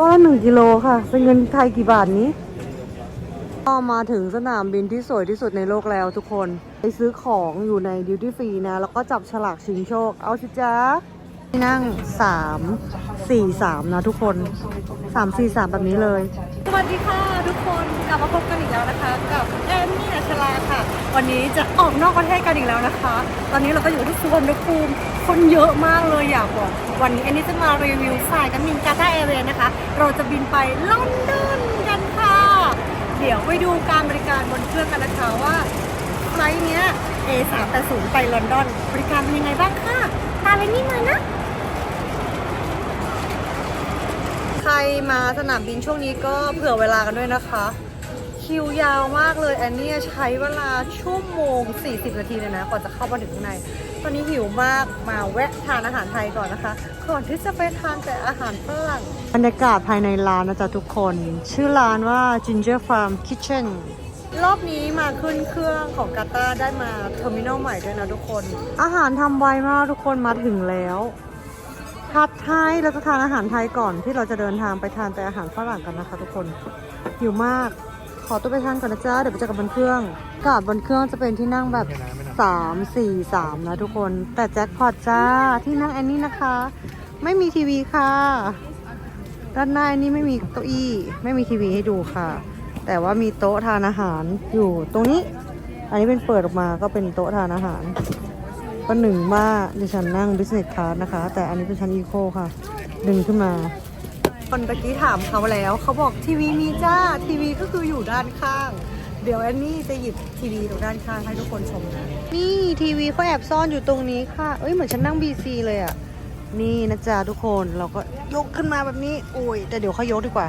ก็หนึ่งกิโลค่ะ เป็นเงินไทยกี่บาทนี้ ก็มาถึงสนามบินที่สวยที่สุดในโลกแล้วทุกคน ไปซื้อของอยู่ในดิวตี้ฟรีนะ แล้วก็จับฉลากชิงโชค เอาสิจ้าที่นั่ง 3 4 3 นะทุกคน 3 4 3 แบบนี้เลย สวัสดีค่ะทุกคนกลับมาพบกันอีกแล้วนะคะ กับแอนนี่อัชราค่ะ วันนี้จะออกนอกประเทศกันอีกแล้วนะคะ ตอนนี้เราก็อยู่ที่สุวรรณภูมิ คนเยอะมากเลยอยากบอกวันนี้แอนนี่จะมารีวิวสายการบินกาตาร์แอร์เวย์นะคะ เราจะบินไปลอนดอนกันค่ะ เดี๋ยวไปดูการบริการบนเครื่องกันนะคะว่าไฟล์เนี้ย A380 ไปลอนดอน บริการเป็นยังไงบ้างค่ะตามไปนี่มานะ ใครมาสนามบินช่วงนี้ก็เผื่อเวลากันด้วยนะคะ คิวยาวมากเลยแอนนี่ใช้เวลาชั่วโมง 40 นาทีเลยนะก่อนจะเข้ามาถึงข้างใน ตอนนี้หิวมากมาแวะทานอาหารไทยก่อนนะคะ ก่อนที่จะไปทานแต่อาหารฝรั่งบรรยากาศภายในร้านนะจ๊ะทุกคน ชื่อร้านว่า Ginger Farm Kitchen รอบนี้มาขึ้นเครื่องของกาตาได้มาเทอร์มินอลใหม่ด้วยนะทุกคน อาหารทำไวมากทุกคนมาถึงแล้วผัดไทยเราจะทานอาหารไทยก่อนที่เราจะเดินทางไปทานแต่อาหารฝรั่งกันนะคะทุกคนหิวมาก อตัวไปทานก่อนนะจ๊ะ เดี๋ยวไปเจอกันบนเครื่องอากาศบนเครื่องจะเป็นที่นั่งแบบ 3 4 3 นะทุกคน แต่แจ็คพอตจ้าที่นั่งแอนนี่นะคะ ไม่มีทีวีค่ะ ด้านหน้าแอนนี่ไม่มีเก้าอี้ ไม่มีทีวีให้ดูค่ะ แต่ว่ามีโต๊ะทานอาหารอยู่ตรงนี้ อันนี้เป็นเปิดออกมาก็เป็นโต๊ะทานอาหารก็หนึ่งว่าดิฉันนั่ง business class นะคะ แต่อันนี้เป็นชั้น eco ค่ะ ดึงขึ้นมา คนตะกี้ถามเขาแล้ว เขาบอกทีวีมีจ้าทีวีก็คืออยู่ด้านข้าง เดี๋ยวแอนนี่จะหยิบทีวีตรงด้านข้างให้ทุกคนชมนะ นี่ทีวีเขาแอบซ่อนอยู่ตรงนี้ค่ะ เอ้ยเหมือนฉันนั่ง BC เลยอะ่ะนี่นะจ๊ะทุกคนเราก็ยกขึ้นมาแบบนี้โอ้ยแต่เดี๋ยวเขายกดีกว่า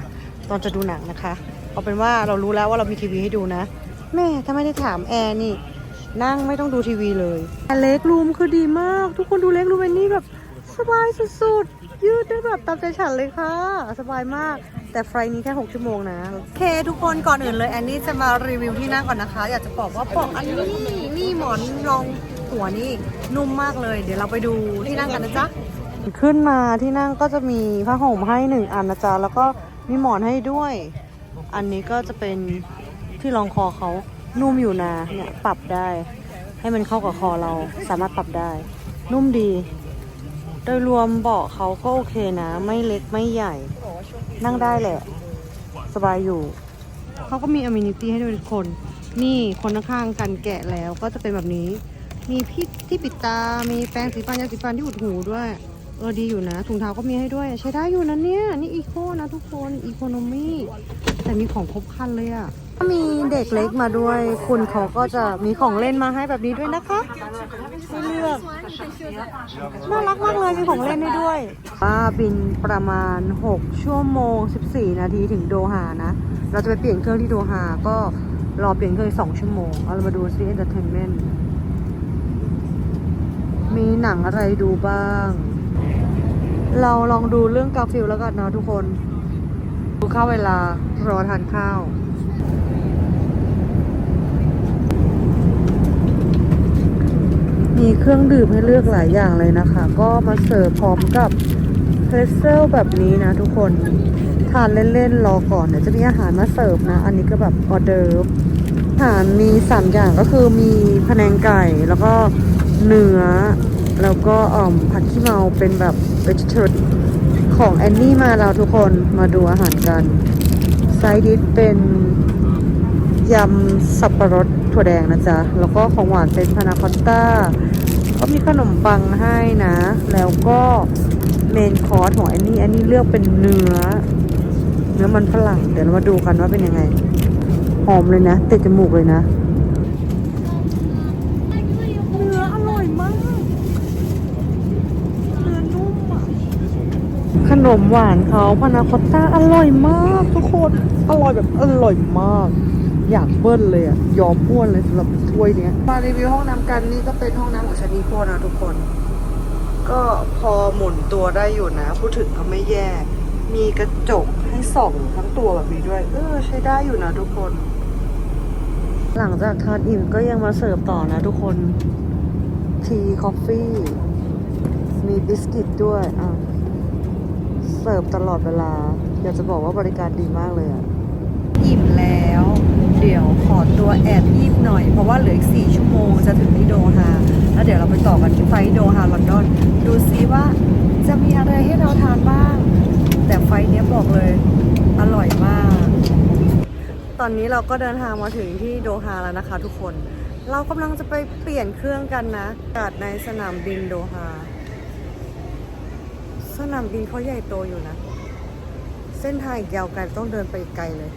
ตอนจะดูหนังนะคะเอาเป็นว่าเรารู้แล้วว่าเรามีทีวีให้ดูนะ แม่ถ้าไม่ได้ถามแอร์นี่ นั่งไม่ต้องดูทีวีเลยแต่เล็กรูมคือดีมาก ทุกคนดูเล็กรูมอันนี้แบบสบายสุดๆ ยืดได้แบบตามใจฉันเลยค่ะ สบายมาก แต่ไฟล์นี้แค่ 6 ชั่วโมงนะ โอเค ทุกคนก่อนอื่นเลยแอนนี่จะมารีวิวที่นั่งก่อนนะคะ อยากจะบอกว่าเบาะอันนี้นี่หมอนรองหัวนี่นุ่มมากเลย เดี๋ยวเราไปดูที่นั่งกันนะจ๊ะขึ้นมาที่นั่งก็จะมีผ้าห่มให้หนึ่งอันนะจ๊ะแล้วก็มีหมอนให้ด้วย อันนี้ก็จะเป็นที่รองคอเขานุ่มอยู่นะเนี่ยปรับได้ ให้มันเข้ากับคอเราสามารถปรับได้ นุ่มดี โดยรวมเบาะเขาก็โอเคนะ ไม่เล็กไม่ใหญ่ นั่งได้แหละ สบายอยู่ เขาก็มีอ m มินิตี้ให้ด้วยทุกคน นี่คนข้างๆกันแกะแล้วก็จะเป็นแบบนี้ มีพี่ที่ปิดตา มีแปรงสีฟันยาสีฟันที่อุดหูด้วย เออดีอยู่นะถุงเท้าก็มีให้ด้วย ใช้ได้อยู่นะเนี่ย นี่อีโคนะทุกคนอีโคโนมี่แต่มีของครบครันเลยอะ่ะถ้ามีเด็กเล็กมาด้วย คุณเขาก็จะมีของเล่นมาให้แบบนี้ด้วยนะคะให้เลือกน่ารักมากเลยมีของเล่นให้ด้วยว่าบินประมาณ 6 ชั่วโมง 14 นาทีถึงโดฮานะ เราจะไปเปลี่ยนเครื่องที่โดฮาก็รอเปลี่ยนเครื่องอีก2ชั่วโมงเอาเรามาดูซิ entertainment มีหนังอะไรดูบ้าง เราลองดูเรื่องกาฟิลแล้วกันนะทุกคน ดูข้าวเวลารอทานข้าวมีเครื่องดื่มให้เลือกหลายอย่างเลยนะคะ ก็มาเสิร์ฟพร้อมกับเพรสเซลแบบนี้นะทุกคนทานเล่นๆรอก่อนเดี๋ยวจะมีอาหารมาเสิร์ฟนะ อันนี้ก็แบบออเดิร์ฟอาหารมีสามอย่างก็คือมีพะแนงไก่แล้วก็เนื้อ แล้วก็อ่อมผัดขี้เมาเป็นแบบ vegetarian ของแอนนี่มาแล้วทุกคนมาดูอาหารกันไซดิสเป็นยำสับปะรดถั่วแดงนะจ๊ะ แล้วก็ของหวานเป็นพานาคอตต้าก็มีขนมปังให้นะ แล้วก็เมนคอร์สของแอนนี้อันนี้เลือกเป็นเนื้อ เนื้อมันฝรั่ง เดี๋ยวเรามาดูกันว่าเป็นยังไง หอมเลยนะติดจมูกเลยนะ เนื้ออร่อยมาก เนื้อนุ่มอะ ข นมหวานเขาพานาคอตต้าอร่อยมากทุกคนอร่อยแบบอร่อยมาก อยากเบิ้ลเลยอะยอมอ้วนเลยสำหรับถ้วยเนี้ยมารีวิวห้องน้ำกันนี่ก็เป็นห้องน้ำของชานีโคนะทุกคน ก็พอหมุนตัวได้อยู่นะ พูดถึงก็ไม่แย่ มีกระจกให้ส่องทั้งตัวแบบนี้ด้วย เออใช้ได้อยู่นะทุกคน หลังจากทานอิ่มก็ยังมาเสิร์ฟต่อนะทุกคนทีคอฟฟี่มีบิสกิตด้วยอะ เสิร์ฟตลอดเวลา อยากจะบอกว่าบริการดีมากเลยอะอิ่มแล้ว เดี๋ยวขอตัวแอบยิบหน่อย เพราะว่าเหลืออีก 4 ชั่วโมงจะถึงที่โดฮา แล้วเดี๋ยวเราไปต่อกันที่ไฟโดฮาลอนดอน ดูซิว่าจะมีอะไรให้เราทานบ้าง แต่ไฟเนี้ยบอกเลย อร่อยมาก ตอนนี้เราก็เดินทางมาถึงที่โดฮาแล้วนะคะทุกคน เรากำลังจะไปเปลี่ยนเครื่องกันนะอากาศในสนามบินโดฮา นามบินเขาใหญ่โตอยู่นะ เส้นทางอีกยาวไกลต้องเดินไปไกลเลย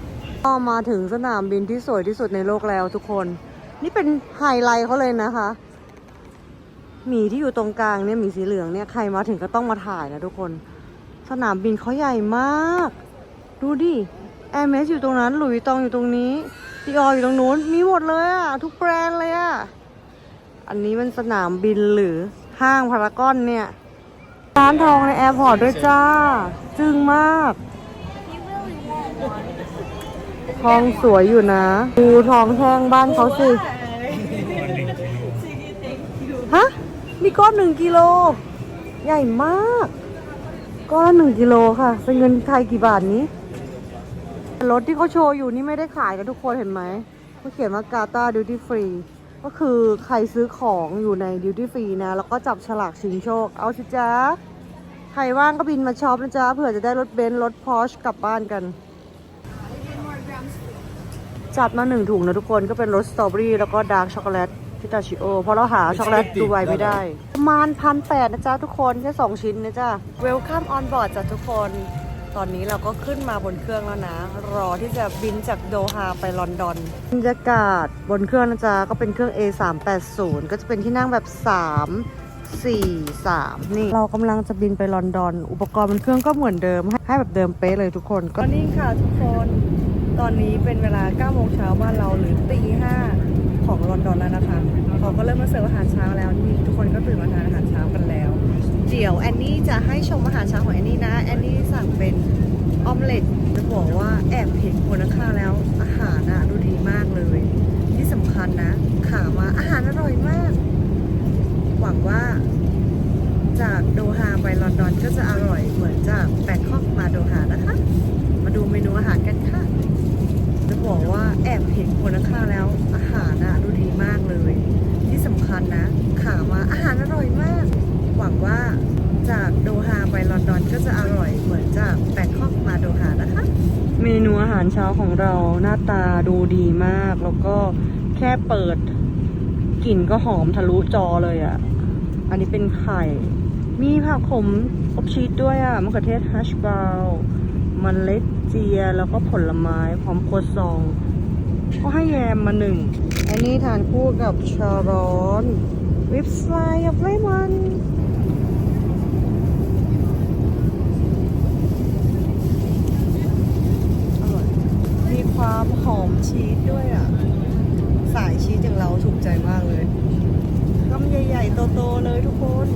ก็มาถึงสนามบินที่สวยที่สุดในโลกแล้วทุกคน นี่เป็นไฮไลท์เขาเลยนะคะหมีที่อยู่ตรงกลางเนี่ยหมีสีเหลืองเนี่ยใครมาถึงก็ต้องมาถ่ายนะทุกคน สนามบินเขาใหญ่มาก ดูดิแอร์เมสอยู่ตรงนั้น หลุยตองอยู่ตรงนี้ดีอออยู่ตรงนู้น มีหมดเลยอะทุกแบรนด์เลยอะอันนี้เป็นสนามบินหรือห้างพารากอนเนี่ย ร้านทองในแอร์พอร์ตด้วยจ้า จึงมาก ทองสวยอยู่นะ ดูทองแท่งบ้านเขาสิ ฮะ มีก้อนหนึ่งกิโล ใหญ่มาก ก้อนหนึ่งกิโลค่ะ เป็นเงินไทยกี่บาทนี้ รถที่เขาโชว์อยู่นี่ไม่ได้ขายกันทุกคนเห็นไหมเขาเขียนว่ากาตาดิวตี้ฟรี ก็คือใครซื้อของอยู่ในดิวตี้ฟรีนะ แล้วก็จับฉลากชิงโชค เอาสิจ้าใครว่างก็บินมาช็อปนะจ๊ะเผื่อจะได้รถเบนซ์รถพอชกลับบ้านกัน จัดมาหนึ่งถุงนะทุกคนก็เป็นรสสตรอเบอรี่แล้วก็ดาร์กช็อกโกแลตพิตาชิโอเพราะเราหาช็อกโกแลตดูไบไม่ได้ ประมาณพันแปดนะจ๊ะทุกคน แค่สองชิ้นนะจ๊ะ Welcome on board จ้ะทุกคน ตอนนี้เราก็ขึ้นมาบนเครื่องแล้วนะ รอที่จะบินจากโดฮาไปลอนดอนบรรยากาศบนเครื่องนะจ๊ะก็เป็นเครื่อง A380 ก็จะเป็นที่นั่งแบบ 3 4 3 นี่ เรากำลังจะบินไปลอนดอน อุปกรณ์บนเครื่องก็เหมือนเดิม ให้ใหแบบเดิมเป๊ะเลยทุกคนก็นี่ค่ะทุกคน ตอนนี้เป็นเวลา9โมงเช้าบ้านเราหรือตี5ของลอนดอนแล้วนะคะเขาก็เริ่มมาเสิร์ฟอาหารเช้าแล้วนี่ทุกคนก็ตื่นมาทานอาหารเช้า เดี๋ยวแอนนี่จะให้ชมอาหารเช้าของแอนนี่นะ แอนนี่สั่งเป็นออมเล็ตจะบอกว่าแอบเห็นคนข้างแล้วอาหารนะดูดีมากเลย ที่สำคัญนะ ขามาอาหารอร่อยมาก หวังว่าจากโดฮาไปลอนดอนก็จะอร่อยเหมือนจากแบงคอกมาโดฮานะคะ มาดูเมนูอาหารกันค่ะ จะบอกว่าแอบเห็นคนข้างๆแล้ว อาหารน่ะดูดีมากเลย ที่สำคัญนะ ขามาอาหารอร่อยมาก หวังว่าจากโดฮาไปลอนดอนก็ จะอร่อยเหมือนจากแบงคอกมาโดฮานะคะ เมนูอาหารเช้าของเราหน้าตาดูดีมาก แล้วก็แค่เปิดกลิ่นก็หอมทะลุจอเลยอะ่ะ อันนี้เป็นไข่ มีผักขมอบชีสด้วยอะ่ะมะเขือเทศฮัชบราวน์มันเล็ดเจีย แล้วก็ผลไม้พร้อมโครัวซอง ก็ให้แยมมาหนึ่ง อันนี้ทานคู่กับชาร้อน วิปสไลด์กับเลมอนอร่อย มี ความหอมชีสด้วยอะ สายชีสอย่างเราถูกใจมากเลยคำใหญ่ ๆ โต ๆ เลยทุกคน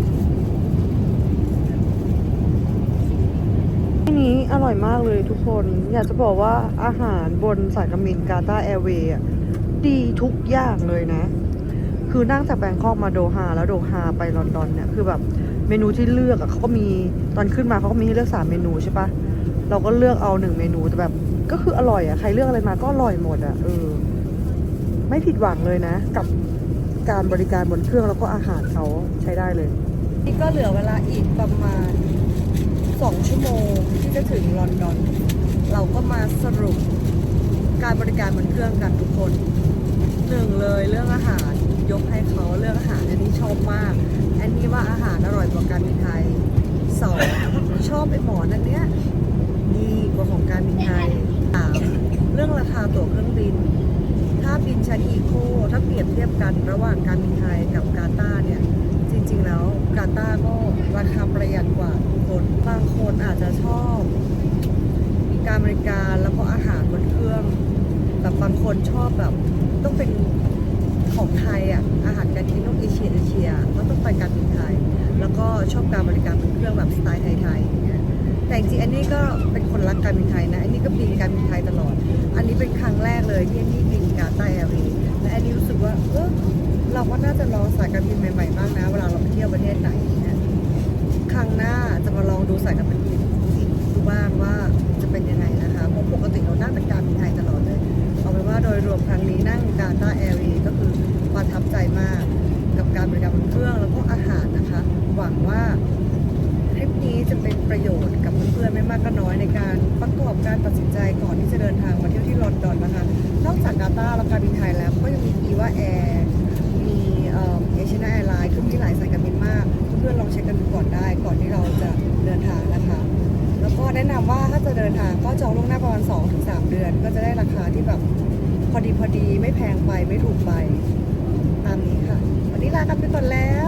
ที่นี้อร่อยมากเลยทุกคน อยากจะบอกว่าอาหารบนสายการบินกาตาแอร์เวย์ดีทุกอย่างเลยนะ คือนั่งจากแบงคอกมาโดฮาแล้วโดฮาไปลอนดอนเนี่ยคือแบบเมนูที่เลือกอะเขาก็มีตอนขึ้นมาเขาก็มีให้เลือกสามเมนูใช่ปะเราก็เลือกเอาหนึ่งเมนูแต่แบบ ก็คืออร่อยอะใครเลือกอะไรมาก็อร่อยหมดอะเออไม่ผิดหวังเลยนะ กับการบริการบนเครื่องแล้วก็อาหารเขาใช้ได้เลย นี่ก็เหลือเวลาอีกประมาณสองชั่วโมงที่จะถึงลอนดอน เราก็มาสรุปการบริการบนเครื่องกันทุกคนหนึ่งเลยเรื่องอาหารยกให้เขาเรื่องอาหารอันนี้ชอบมาก อันนี้ว่าอาหารอร่อยกว่าการบินไทยสองชอบไอหมอนอันเนี้ยดีกว่าของการบินไทย สามเรื่องราคาตั๋วเครื่องบิน ถ้าบินชั้นอีโคถ้าเปรียบเทียบกันระหว่างการบินไทยกับกาตาเนี่ย จริงๆแล้วกาตาก็ราคาประหยัดกว่าคนบางคนอาจจะชอบ การบริการแล้วก็อาหารบนเครื่องแต่บางคนชอบแบบต้องเป็นของไทยอะอาหารการกินต้องเอเชียเอเชียก็ต้องไปการบินไทย แล้วก็ชอบการบริการบนเครื่องแบบสไตล์ไทยๆอย่างเงี้ย แต่จริงอันนี้ก็เป็นคนรักการบินไทยนะ อันนี้ก็บินการบินไทยตลอด อันนี้เป็นครั้งแรกเลยที่อันนี้บินกาตาร์แอร์เวย์และอันนี้รู้สึกว่าเออเราก็น่าจะลองสายการบินใหม่ๆบ้างนะ เวลาเราไปเที่ยวประเทศไหนอย่างเงี้ยครั้งหน้าจะมาลองดูสายการบินอื่นอีกบ้างว่าจะเป็นยังไงนะคะเพราะปกติเรานั่งแต่การบินไทยตลอดเลยเอาเป็นว่าโดยรวมครั้งนี้นั่งกาตาแอร์วีก็คือประทับใจมาก กับการบริการบนเครื่องแล้วก็อาหารนะคะ หวังว่า จะเป็นประโยชน์กับเพื่อนๆไม่มากก็น้อยในการประกอบการตัดสินใจก่อนที่จะเดินทางมาเที่ยวที่ลอนดอนนะคะนอกจากกาตาร์และการบินไทยแล้วก็ยังมีอีวาแอร์มีเอเชียนาแอร์ไลน์คือมีหลายสายการบินมาก เพื่อนๆลองเช็คกันดูก่อนได้ ก่อนที่เราจะเดินทางนะคะ แล้วก็แนะนำว่าถ้าจะเดินทางก็จองล่วงหน้าประมาณ2-3 เดือน ก็จะได้ราคาที่แบบพอดีพอดีไม่แพงไปไม่ถูกไปตามนี้ค่ะ วันนี้ลากันไปก่อนแล้ว